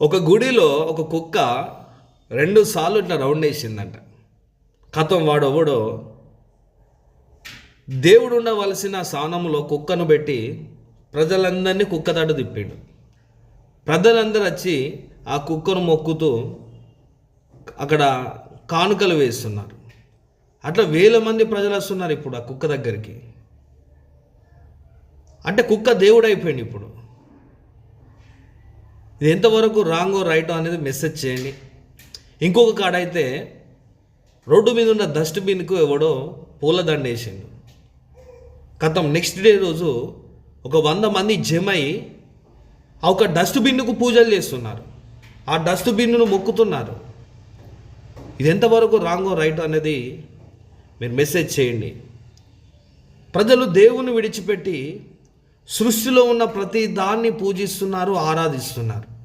ఒక గుడిలో ఒక కుక్క రెండు సార్లు ఇట్లా రౌండ్ వేసిందంట. కథం వాడు దేవుడు ఉండవలసిన స్థానంలో కుక్కను పెట్టి ప్రజలందరినీ కుక్క తట్టు తిప్పాడు. ప్రజలందరూ వచ్చి ఆ కుక్కను మొక్కుతూ అక్కడ కానుకలు వేస్తున్నారు. అట్లా వేల మంది ప్రజలు వస్తున్నారు ఇప్పుడు ఆ కుక్క దగ్గరికి. అంటే కుక్క దేవుడు అయిపోయింది ఇప్పుడు. ఇది ఎంతవరకు రాంగో రైటో అనేది మెసేజ్ చేయండి. ఇంకొక కాడ అయితే రోడ్డు మీద ఉన్న డస్ట్బిన్కు ఎవడో పూలదండ వేసిండు. కథం నెక్స్ట్ డే రోజు ఒక వంద మంది జమై ఆ ఒక డస్ట్బిన్కు పూజలు చేస్తున్నారు. ఆ డస్ట్బిన్ను మొక్కుతున్నారు. ఇది ఎంతవరకు రాంగో రైట్ అనేది మీరు మెసేజ్ చేయండి. ప్రజలు దేవుని విడిచిపెట్టి సృష్టిలో ఉన్న ప్రతి దాన్ని పూజిస్తున్నారు ఆరాధిస్తున్నారు.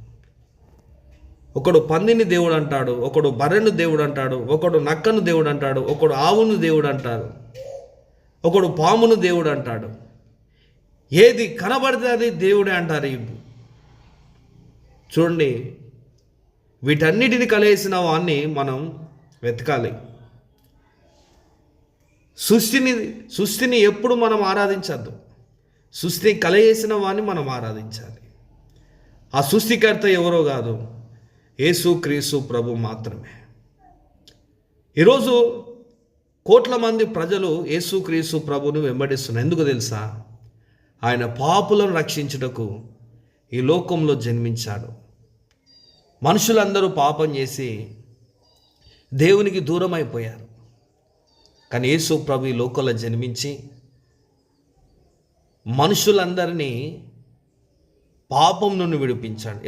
ఒకడు పందిని దేవుడు అంటాడు ఒకడు బర్రెను దేవుడు అంటాడు ఒకడు నక్కను దేవుడు అంటాడు ఒకడు ఆవును దేవుడు అంటాడు ఒకడు పామును దేవుడు అంటాడు. ఏది కనబడితే అది దేవుడే అంటారు చూడండి వీటన్నిటిని కలిసిన వాన్ని మనం వెతకాలి. సృష్టిని సృష్టిని ఎప్పుడు మనం ఆరాధించద్దు. సృష్టిని కలయేసిన వాడిని మనం ఆరాధించాలి. ఆ సృష్టికర్త ఎవరో కాదు యేసు క్రీసు ప్రభు మాత్రమే. ఈరోజు కోట్ల మంది ప్రజలు యేసు క్రీసు ప్రభుని వెంబడిస్తున్నారు. ఎందుకు తెలుసా? ఆయన పాపులను రక్షించుటకు ఈ లోకంలో జన్మించాడు. మనుషులందరూ పాపం చేసి దేవునికి దూరం అయిపోయారు కానీ యేసు ప్రభు ఈ లోకంలో జన్మించి మనుషులందరినీ పాపం నుండి విడిపించాడు.